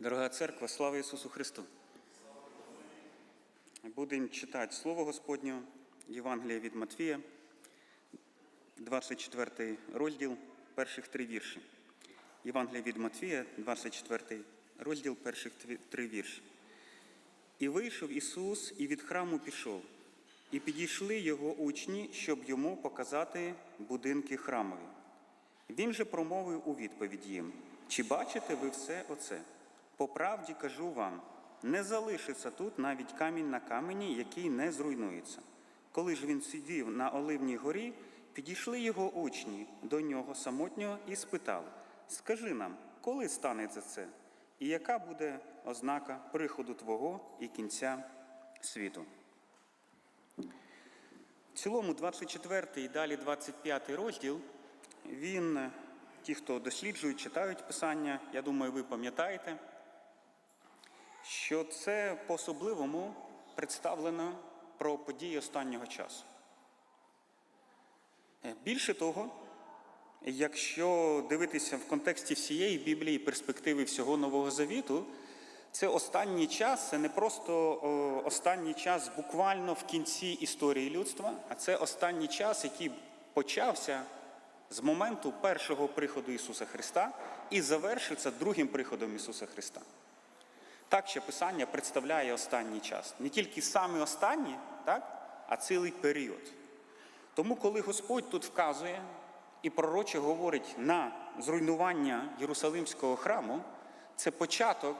Дорога церква, слава Ісусу Христу! Будемо читати Слово Господнє, Євангелія від Матвія, 24 розділ, перших три вірші. Євангелія від Матвія, 24 розділ, перших три вірші. І вийшов Ісус, і від храму пішов, і підійшли його учні, щоб йому показати будинки храмові. Він же промовив у відповідь їм: Чи бачите ви все оце? По правді кажу вам, не залишиться тут навіть камінь на камені, який не зруйнується. Коли ж він сидів на Оливній горі, підійшли його учні до нього самотнього і спитали: Скажи нам, коли станеться це? І яка буде ознака приходу Твого і кінця світу? В цілому 24 і далі 25 розділ, він, ті, хто досліджують, читають Писання, я думаю, ви пам'ятаєте, що це по-особливому представлено про події останнього часу. Е, Більше того, якщо дивитися в контексті всієї Біблії, перспективи всього Нового Завіту, це останній час, це не просто останній час буквально в кінці історії людства, а це останній час, який почався з моменту першого приходу Ісуса Христа і завершиться другим приходом Ісуса Христа. Так ще Писання представляє останній час. Не тільки саме останній, так, а цілий період. Тому, коли Господь тут вказує і пророче говорить на зруйнування Єрусалимського храму, це початок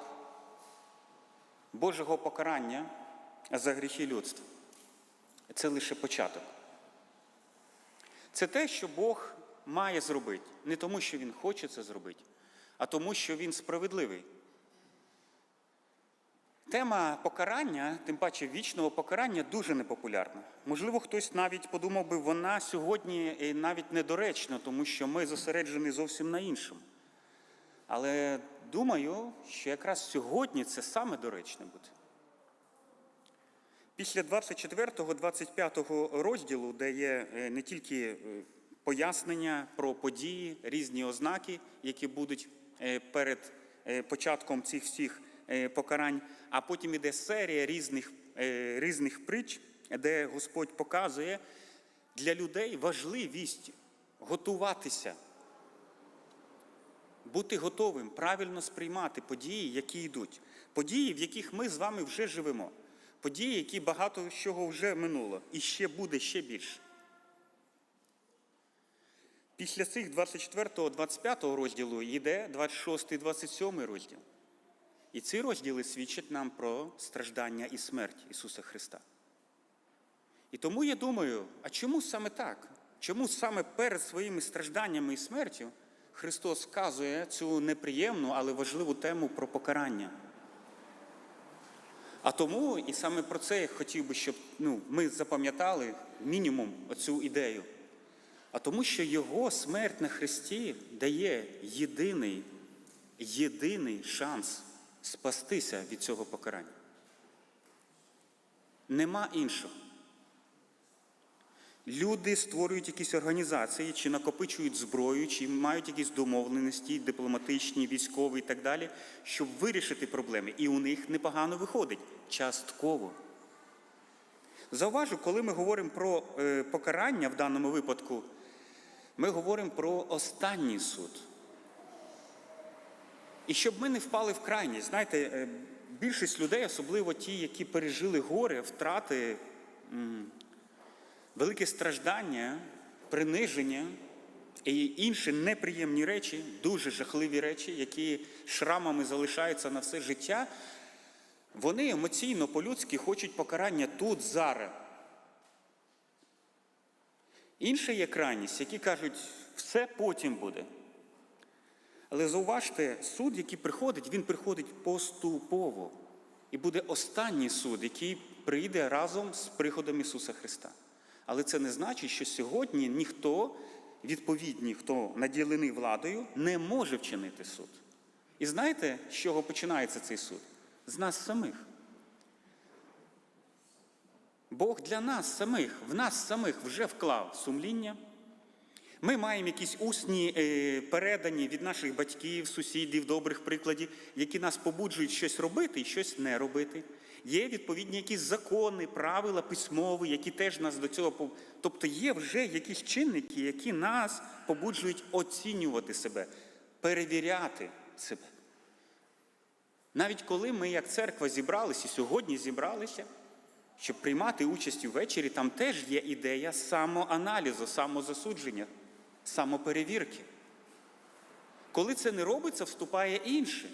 Божого покарання за гріхи людства. Це лише початок. Це те, що Бог має зробити. Не тому, що Він хоче це зробити, а тому, що Він справедливий. Тема покарання, тим паче вічного покарання, дуже непопулярна. Можливо, хтось навіть подумав би, вона сьогодні е, навіть недоречна, тому що ми зосереджені зовсім на іншому. Але думаю, що якраз сьогодні це саме доречне буде. Після 24-25 розділу, де є е, не тільки е, пояснення про події, різні ознаки, які будуть перед початком цих всіх покарань, а потім іде серія різних, е, різних притч, де Господь показує для людей важливість готуватися, бути готовим, правильно сприймати події, які йдуть, події, в яких ми з вами вже живемо, події, які багато чого вже минуло, і ще буде ще більше. Після цих 24-25 розділу йде 26 27 розділ. І ці розділи свідчать нам про страждання і смерть Ісуса Христа. І тому я думаю, а чому саме так? Чому саме перед своїми стражданнями і смертю Христос вказує цю неприємну, але важливу тему про покарання? А тому, і саме про це я хотів би, щоб ну, ми запам'ятали мінімум оцю ідею. А тому, що Його смерть на Христі дає єдиний, єдиний шанс спастися від цього покарання. Нема іншого. Люди створюють якісь організації, чи накопичують зброю, чи мають якісь домовленості, дипломатичні, військові і так далі, щоб вирішити проблеми. І у них непогано виходить частково. Зауважу, коли ми говоримо про е, покарання в даному випадку, ми говоримо про останній суд. І щоб ми не впали в крайність, знаєте, е, більшість людей, особливо ті, які пережили горе, втрати, велике страждання, приниження і інші неприємні речі, дуже жахливі речі, які шрамами залишаються на все життя, вони емоційно, по-людськи хочуть покарання тут, зараз. Інша є крайність, які кажуть, все потім буде. Але зауважте, суд, який приходить, він приходить поступово. І буде останній суд, який прийде разом з приходом Ісуса Христа. Але це не значить, що сьогодні ніхто, відповідні, хто наділений владою, не може вчинити суд. І знаєте, з чого починається цей суд? З нас самих. Бог для нас самих, в нас самих вже вклав сумління, Ми маємо якісь усні е, передані від наших батьків, сусідів, добрих прикладів, які нас побуджують щось робити і щось не робити. Є відповідні якісь закони, правила письмові, які теж нас до цього пов- Тобто є вже якісь чинники, які нас побуджують оцінювати себе, перевіряти себе. Навіть коли ми, як церква, зібралися, сьогодні зібралися, щоб приймати участь увечері, там теж є ідея самоаналізу, самозасудження, самоперевірки. Коли це не робиться, вступає інше.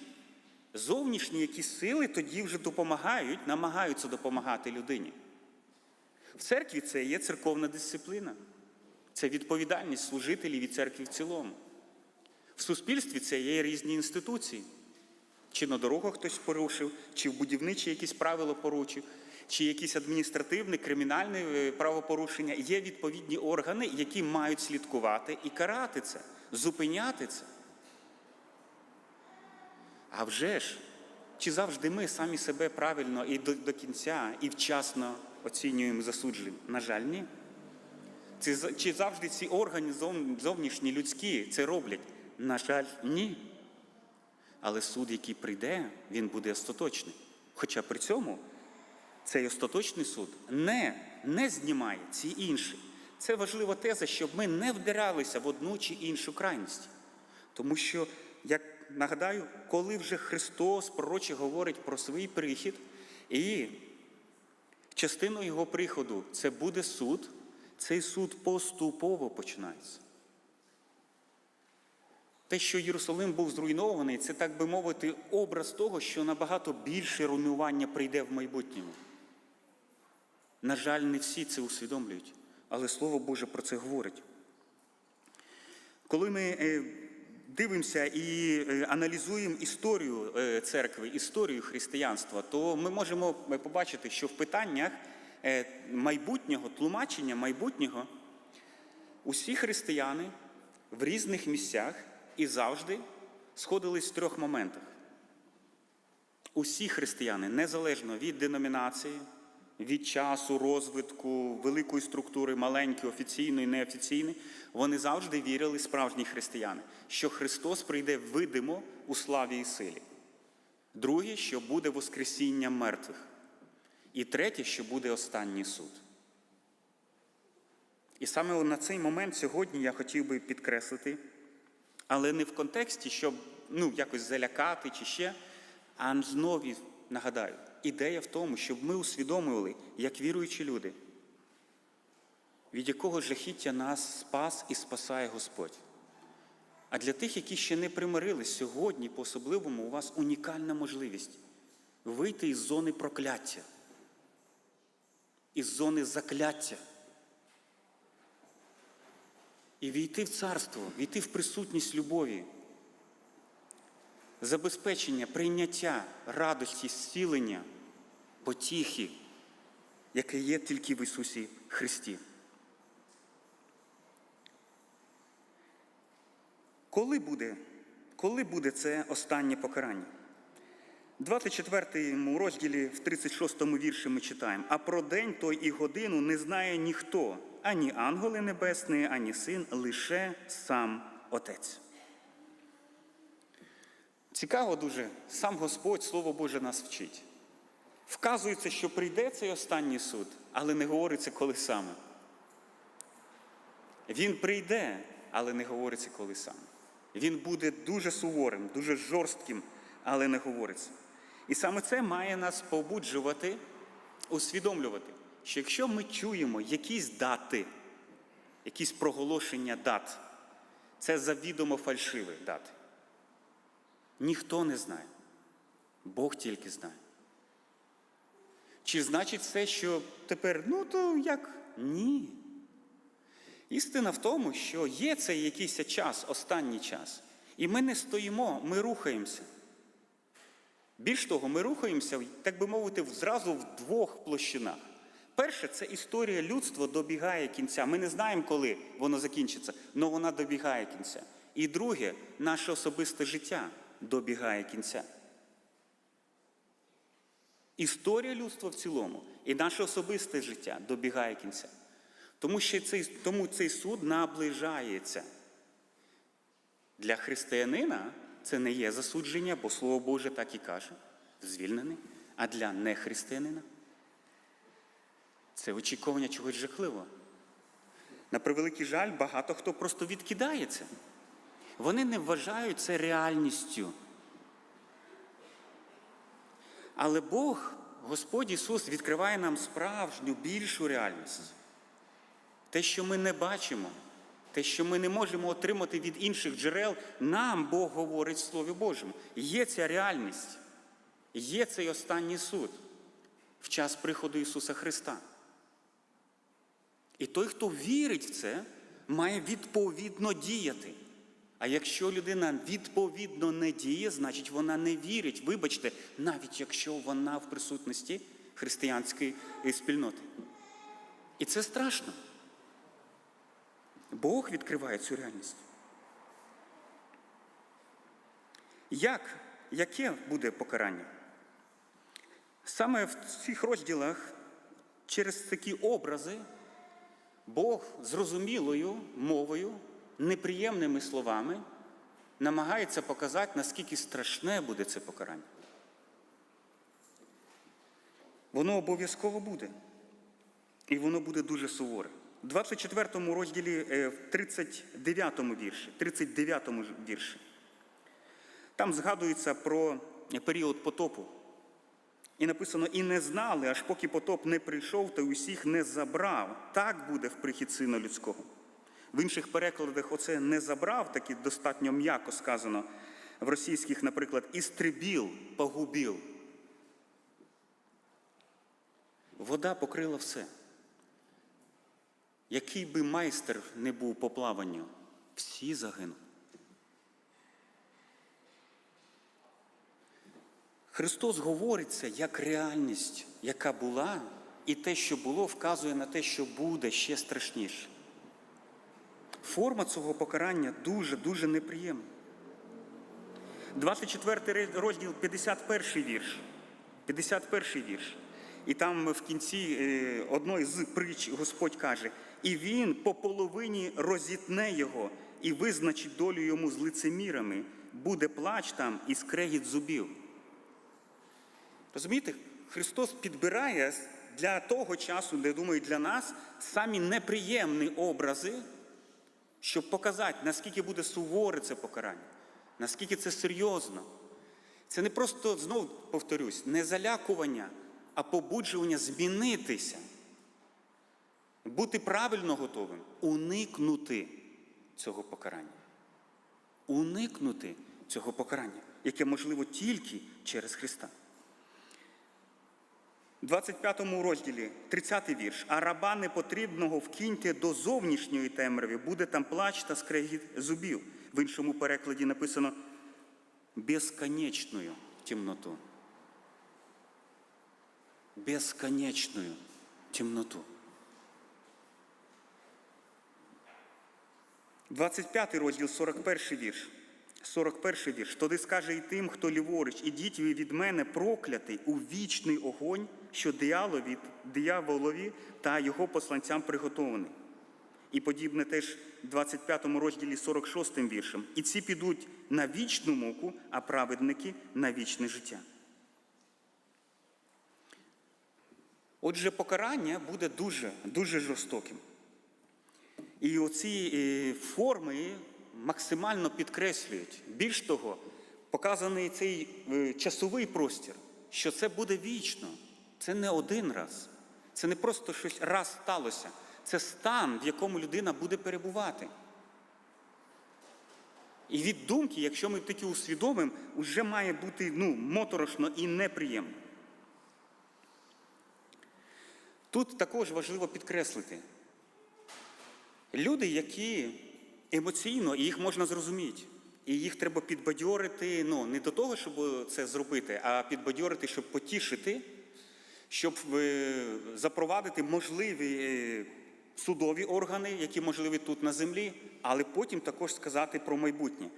Зовнішні якісь сили тоді вже допомагають, намагаються допомагати людині. В церкві це є церковна дисципліна, це відповідальність служителів і церкви в цілому. В суспільстві це є різні інституції. Чи на дорогах хтось порушив, чи в будівничі якісь правила порушив, чи якісь адміністративне, кримінальне е, правопорушення. Є відповідні органи, які мають слідкувати і карати це, зупиняти це. А вже ж, чи завжди ми самі себе правильно і до, до кінця, і вчасно оцінюємо, засуджуємо? На жаль, ні. Чи, чи завжди ці органи зов- зовнішні людські це роблять? На жаль, ні. Але суд, який прийде, він буде остаточний. Хоча при цьому цей остаточний суд не, не знімає ці інші. Це важлива теза, щоб ми не вдиралися в одну чи іншу крайність. Тому що, як нагадаю, коли вже Христос пророче говорить про свій прихід, і частиною його приходу це буде суд, цей суд поступово починається. Те, що Єрусалим був зруйнований, це, так би мовити, образ того, що набагато більше руйнування прийде в майбутньому. На жаль, не всі це усвідомлюють, але Слово Боже про це говорить. Коли ми е, дивимося і е, аналізуємо історію е, церкви, історію християнства, то ми можемо побачити, що в питаннях майбутнього, тлумачення майбутнього, усі християни в різних місцях і завжди сходились в трьох моментах. Усі християни, незалежно від деномінації, від часу, розвитку, великої структури, маленької, офіційної, неофіційної, вони завжди вірили, справжні християни, що Христос прийде видимо у славі і силі. Друге, що буде Воскресіння мертвих. І третє, що буде останній суд. І саме на цей момент сьогодні я хотів би підкреслити, але не в контексті, щоб ну, якось залякати чи ще, а знову нагадаю, ідея в тому, щоб ми усвідомлювали, як віруючі люди, від якого жахіття нас спас і спасає Господь. А для тих, які ще не примирились, сьогодні по-особливому у вас унікальна можливість вийти із зони прокляття, із зони закляття і війти в царство, війти в присутність любові, забезпечення, прийняття, радості, зцілення, потіхи, яке є тільки в Ісусі Христі. Коли буде, коли буде це останнє покарання? У 24 розділі в 36 вірші ми читаємо: а про день той і годину не знає ніхто, ані ангели небесні, ані син, лише сам Отець. Цікаво дуже, сам Господь, Слово Боже, нас вчить. Вказується, що прийде цей останній суд, але не говориться, коли саме. Він прийде, але не говориться, коли саме. Він буде дуже суворим, дуже жорстким, але не говориться. І саме це має нас побуджувати, усвідомлювати, що якщо ми чуємо якісь дати, якісь проголошення дат, це завідомо фальшиві дати. Ніхто не знає. Бог тільки знає. Чи значить це, що тепер, ну то як? Ні. Істина в тому, що є цей якийсь час, останній час. І ми не стоїмо, ми рухаємося. Більш того, ми рухаємося, так би мовити, зразу в двох площинах. Перше, це історія людства добігає кінця. Ми не знаємо, коли воно закінчиться, але вона добігає кінця. І друге, наше особисте життя добігає кінця. Історія людства в цілому і наше особисте життя добігає кінця. Тому що цей, тому цей суд наближається. Для християнина це не є засудження, бо Слово Боже так і каже, звільнений. А для нехристиянина це очікування чогось жахливого. На превеликий жаль, багато хто просто відкидається. Вони не вважають це реальністю. Але Бог, Господь Ісус, відкриває нам справжню більшу реальність. Те, що ми не бачимо, те, що ми не можемо отримати від інших джерел, нам Бог говорить в Слові Божому. Є ця реальність, є цей останній суд в час приходу Ісуса Христа. І той, хто вірить в це, має відповідно діяти. А якщо людина відповідно не діє, значить вона не вірить. Вибачте, навіть якщо вона в присутності християнської спільноти. І це страшно. Бог відкриває цю реальність. Як? Яке буде покарання? Саме в цих розділах через такі образи Бог зрозумілою мовою, неприємними словами намагається показати, наскільки страшне буде це покарання. Воно обов'язково буде. І воно буде дуже суворе. У 24 розділі, е, в 39 вірші, 39 вірші, там згадується про період потопу. І написано: і не знали, аж поки потоп не прийшов та усіх не забрав. Так буде в прихід сина людського. В інших перекладах оце не забрав, таки достатньо м'яко сказано. В російських, наприклад, істрибіл, погубіл. Вода покрила все. Який би майстер не був по плаванню, всі загинуть. Христос говориться як реальність, яка була, і те, що було, вказує на те, що буде ще страшніше. Форма цього покарання дуже-дуже неприємна. 24 розділ, 51 вірш. 51 вірш. І там в кінці е, одної з притч Господь каже: і він по половині розітне його і визначить долю йому з лицемірами, буде плач там і скрегіт зубів. Розумієте, Христос підбирає для того часу, де думаю, для нас самі неприємні образи, щоб показати, наскільки буде суворе це покарання, наскільки це серйозно. Це не просто, знову повторюсь, не залякування, а побуджування змінитися, бути правильно готовим, уникнути цього покарання. Уникнути цього покарання, яке можливо тільки через Христа. 25 розділі, 30 вірш. А раба непотрібного вкиньте до зовнішньої темряви, буде там плач та скрегіт зубів. В іншому перекладі написано безконечною темноту. Безконечною темноту. 25 розділ, 41 вірш. 41 вірш. Тоді скаже і тим, хто ліворуч, ідіть ви від мене проклятий у вічний огонь, що дияволові, дияволові та його посланцям приготований. І подібне теж в 25 розділі 46 віршем. І ці підуть на вічну муку, а праведники на вічне життя. Отже, покарання буде дуже, дуже жорстоким. І оці е, форми максимально підкреслюють. Більш того, показаний цей е, часовий простір, що це буде вічно. Це не один раз. Це не просто щось раз сталося. Це стан, в якому людина буде перебувати. І від думки, якщо ми такі усвідомимо, вже має бути ну, моторошно і неприємно. Тут також важливо підкреслити. Люди, які емоційно, і їх можна зрозуміти, і їх треба підбадьорити, ну, не до того, щоб це зробити, а підбадьорити, щоб потішити, щоб е, запровадити можливі е, судові органи, які можливі тут на землі, але потім також сказати про майбутнє.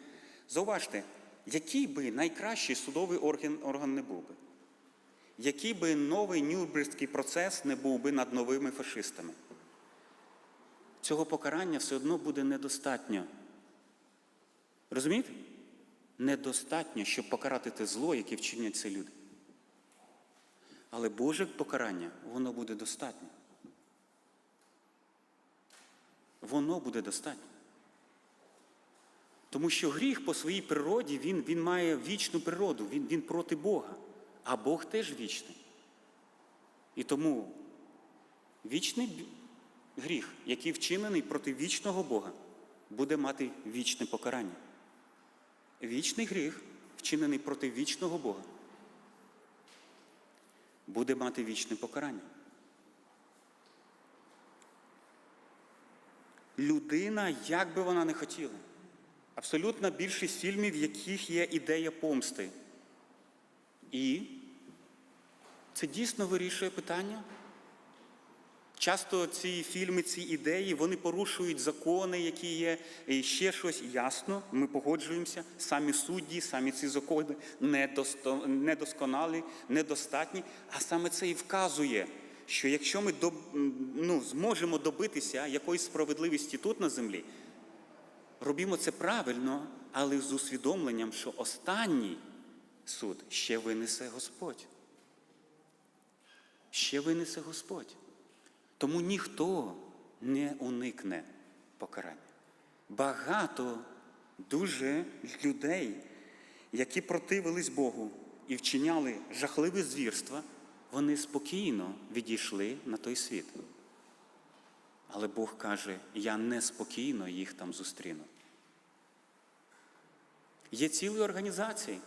Зауважте, який би найкращий судовий орган, орган не був би, який би новий Нюрнберзький процес не був би над новими фашистами. Цього покарання все одно буде недостатньо. Розумієте? Недостатньо, щоб покарати те зло, яке вчинять ці люди. Але Боже покарання, воно буде достатньо. Воно буде достатньо. Тому що гріх по своїй природі, він, він має вічну природу, він, він проти Бога. А Бог теж вічний. І тому вічний гріх, який вчинений проти вічного Бога, буде мати вічне покарання. Вічний гріх, вчинений проти вічного Бога, буде мати вічне покарання. Людина, як би вона не хотіла, абсолютна більшість фільмів, в яких є ідея помсти. І це дійсно вирішує питання. Часто ці фільми, ці ідеї, вони порушують закони, які є, і ще щось ясно. Ми погоджуємося. Самі судді, самі ці закони недосконалі, недостатні. А саме це і вказує, що якщо ми доб- ну, зможемо добитися якоїсь справедливості тут на землі, робімо це правильно, але з усвідомленням, що останній суд ще винесе Господь. Ще винесе Господь. Тому ніхто не уникне покарання. Багато дуже людей, які противились Богу і вчиняли жахливі звірства, вони спокійно відійшли на той світ. Але Бог каже, я неспокійно їх там зустріну. Є цілі організації,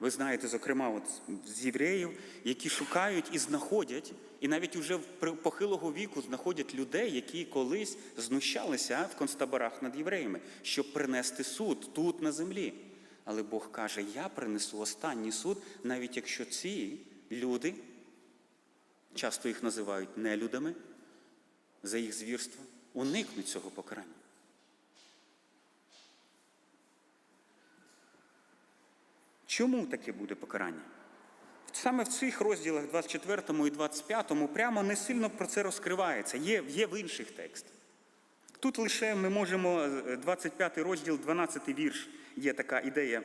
ви знаєте, зокрема, от з євреїв, які шукають і знаходять, і навіть уже в похилого віку знаходять людей, які колись знущалися в концтаборах над євреями, щоб принести суд тут на землі. Але Бог каже: я принесу останній суд, навіть якщо ці люди, часто їх називають нелюдами за їх звірство, уникнуть цього покарання. Чому таке буде покарання? Саме в цих розділах 24 і 25 прямо не сильно про це розкривається, є, є в інших текстах. Тут лише ми можемо, е, 25 розділ, 12 вірш, є така ідея.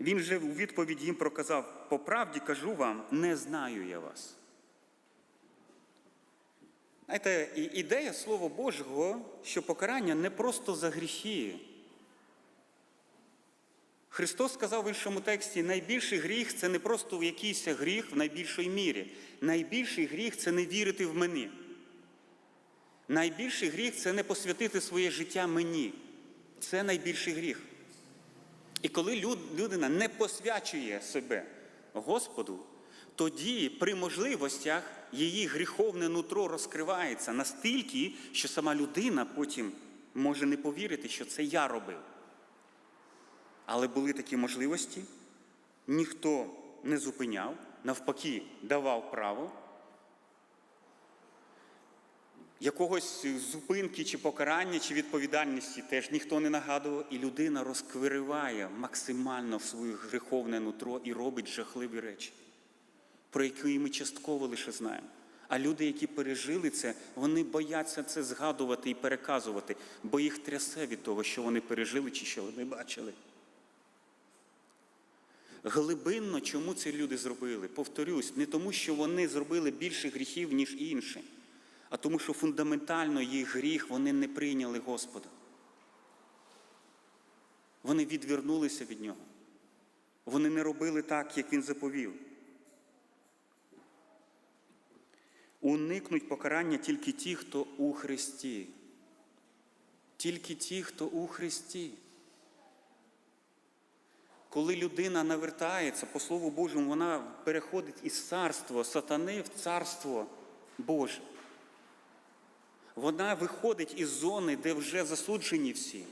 Він же у відповідь їм проказав: по правді кажу вам, не знаю я вас. Знаєте, ідея Слова Божого, що покарання не просто за гріхи. Христос сказав в іншому тексті: найбільший гріх це не просто якийсь гріх в найбільшій мірі. Найбільший гріх це не вірити в мені. Найбільший гріх це не посвятити своє життя мені. Це найбільший гріх. І коли людина не посвячує себе Господу, тоді при можливостях її гріховне нутро розкривається настільки, що сама людина потім може не повірити, що це я робив. Але були такі можливості, ніхто не зупиняв, навпаки, давав право. Якогось зупинки чи покарання, чи відповідальності теж ніхто не нагадував, і людина розквириває максимально в своє гріховне нутро і робить жахливі речі, про які ми частково лише знаємо. А люди, які пережили це, вони бояться це згадувати і переказувати, бо їх трясе від того, що вони пережили чи що вони бачили. Глибинно, чому ці люди зробили? Повторюсь, не тому, що вони зробили більше гріхів, ніж інші, а тому, що фундаментально їх гріх вони не прийняли Господа. Вони відвернулися від нього. Вони не робили так, як він заповів. Уникнуть покарання тільки ті, хто у Христі. Тільки ті, хто у Христі. Коли людина навертається, по Слову Божому, вона переходить із царства сатани в царство Боже. Вона виходить із зони, де вже засуджені всі,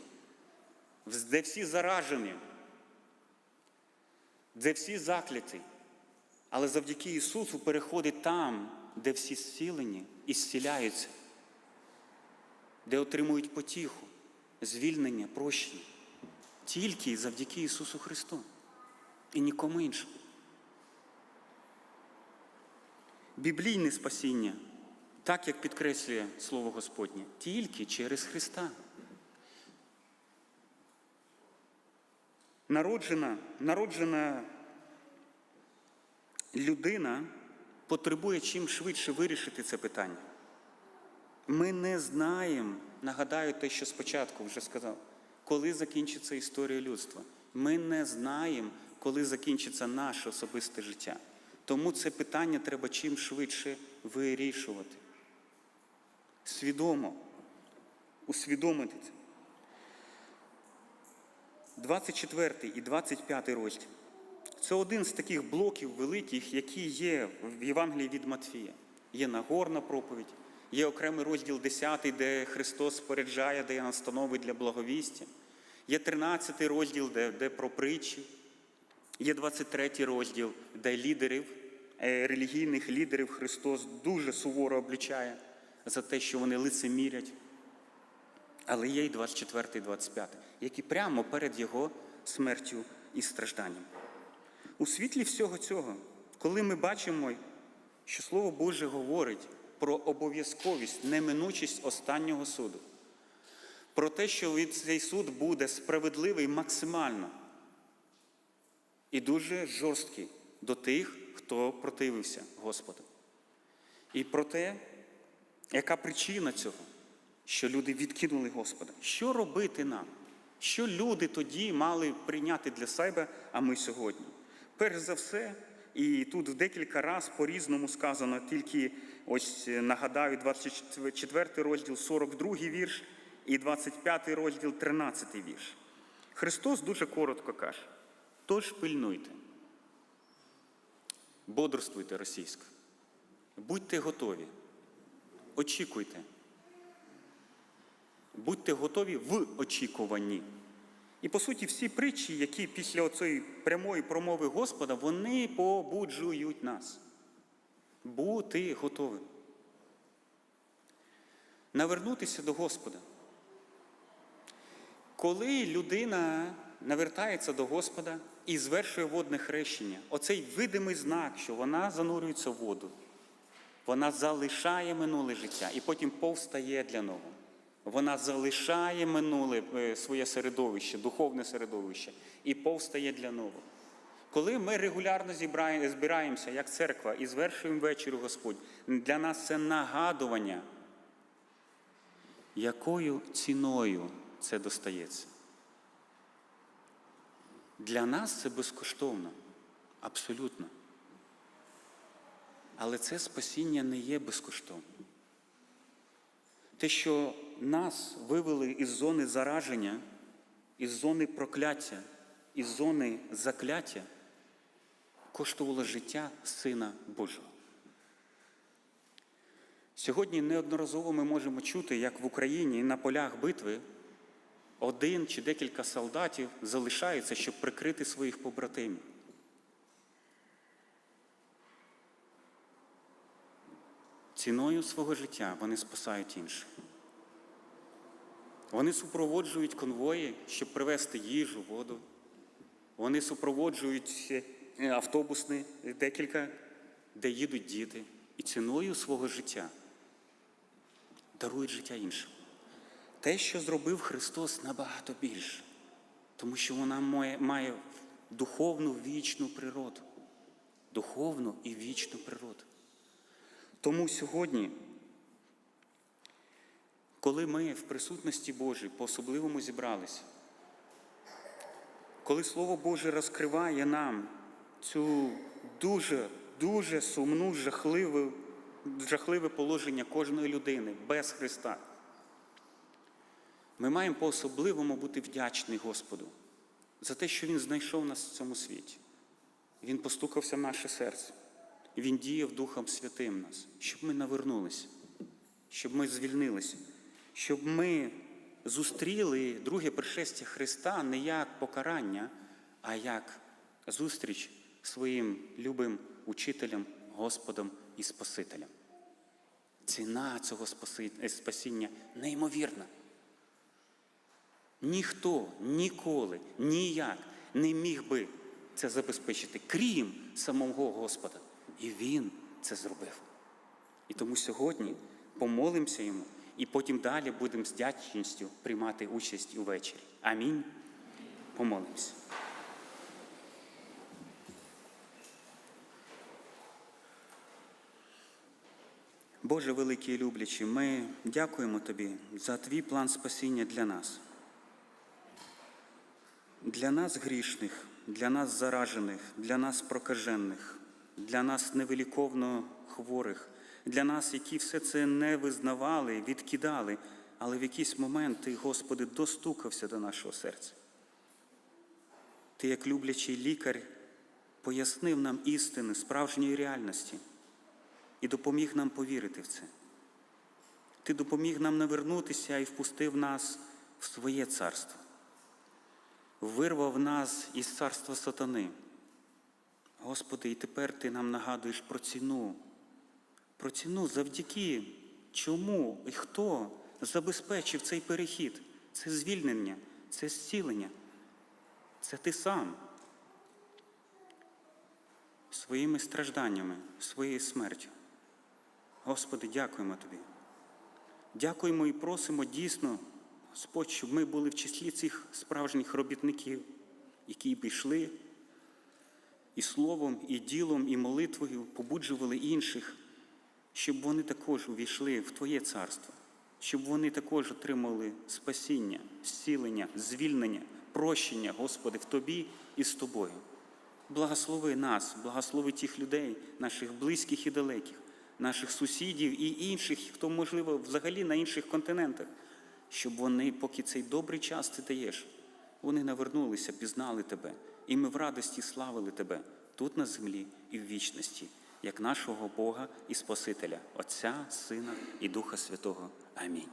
де всі заражені, де всі закляті. Але завдяки Ісусу переходить там, де всі зцілені і зціляються, де отримують потіху, звільнення, прощення. Тільки завдяки Ісусу Христу і нікому іншому. Біблійне спасіння Так як підкреслює Слово Господнє, тільки через Христа. Народжена, народжена людина потребує чим швидше вирішити це питання. Ми не знаємо, нагадаю те, що спочатку вже сказав, коли закінчиться історія людства. Ми не знаємо, коли закінчиться наше особисте життя. Тому це питання треба чим швидше вирішувати. Свідомо, усвідомити це. 24 і 25 розділ. Це один з таких блоків великих, які є в Євангелії від Матфія. Є Нагорна проповідь, є окремий розділ 10, де Христос споряджає, дає настанови для благовістя. Є 13 розділ, де, де про притчі. Є 23 розділ, де лідерів, е, релігійних лідерів Христос дуже суворо облічає за те, що вони лицемірять. Але є й 24 і 25, які прямо перед його смертю і стражданням. У світлі всього цього, коли ми бачимо, що Слово Боже говорить про обов'язковість, неминучість останнього суду, про те, що цей суд буде справедливий максимально і дуже жорсткий до тих, хто противився Господу. І про те, яка причина цього, що люди відкинули Господа. Що робити нам? Що люди тоді мали прийняти для себе, а ми сьогодні? Перш за все, і тут декілька разів по-різному сказано, тільки ось е, нагадаю, 24 розділ, 42 вірш і 25 розділ, 13 вірш. Христос дуже коротко каже: тож пильнуйте, бодрствуйте російсько, будьте готові, очікуйте. Будьте готові в очікуванні. І по суті, всі притчі, які після цієї прямої промови Господа, вони побуджують нас. Бути готовим. Навернутися до Господа. Коли людина навертається до Господа і звершує водне хрещення, оцей видимий знак, що вона занурюється в воду, вона залишає минуле життя і потім повстає для нового. Вона залишає минуле е, своє середовище, духовне середовище, і повстає для нового. Коли ми регулярно збираємося як церква і звершуємо вечір Господь, для нас це нагадування, якою ціною це достається. Для нас це безкоштовно, абсолютно. Але це спасіння не є безкоштовним. Те, що нас вивели із зони зараження, із зони прокляття, із зони закляття, коштувало життя Сина Божого. Сьогодні неодноразово ми можемо чути, як в Україні на полях битви один чи декілька солдатів залишаються, щоб прикрити своїх побратимів. Ціною свого життя вони спасають інших. Вони супроводжують конвої, щоб привезти їжу, воду. Вони супроводжують е, автобусни декілька, де їдуть діти. І ціною свого життя дарують життя іншим. Те, що зробив Христос, набагато більше, тому що вона має, духовну вічну природу. Духовну і вічну природу. Тому сьогодні, коли ми в присутності Божій по-особливому зібралися, коли Слово Боже розкриває нам цю дуже, дуже сумну, жахливу, жахливе положення кожної людини без Христа, ми маємо по-особливому бути вдячні Господу за те, що Він знайшов нас в цьому світі. Він постукався в наше серце. Він діяв Духом Святим нас, щоб ми навернулися, щоб ми звільнилися, щоб ми зустріли друге пришестя Христа не як покарання, а як зустріч своїм любим учителем, Господом і Спасителем. Ціна цього спасіння неймовірна. Ніхто ніколи ніяк не міг би це забезпечити, крім самого Господа. І Він це зробив. І тому сьогодні помолимося йому, і потім далі будемо з вдячністю приймати участь увечері. Амінь. Помолимося. Боже великий і люблячий, ми дякуємо Тобі за твій план спасіння для нас. Для нас грішних, для нас заражених, для нас прокажених, для нас невиліковно хворих, для нас, які все це не визнавали, відкидали, але в якийсь момент Ти, Господи, достукався до нашого серця. Ти, як люблячий лікар, пояснив нам істини справжньої реальності і допоміг нам повірити в це. Ти допоміг нам навернутися і впустив нас в своє царство, вирвав нас із царства сатани. Господи, і тепер Ти нам нагадуєш про ціну, про ціну, завдяки чому і хто забезпечив цей перехід, це звільнення, це зцілення. Це ти сам своїми стражданнями, своєю смертю. Господи, дякуємо Тобі. Дякуємо і просимо дійсно, Господь, щоб ми були в числі цих справжніх робітників, які пішли і словом, і ділом, і молитвою побуджували інших, щоб вони також увійшли в Твоє царство, щоб вони також отримали спасіння, зцілення, звільнення, прощення, Господи, в Тобі і з Тобою. Благослови нас, благослови тих людей, наших близьких і далеких, наших сусідів і інших, хто, можливо, взагалі на інших континентах, щоб вони, поки цей добрий час ти даєш, вони навернулися, пізнали тебе, і ми в радості славили тебе тут на землі і в вічності, як нашого Бога і Спасителя, Отця, Сина і Духа Святого. Амінь.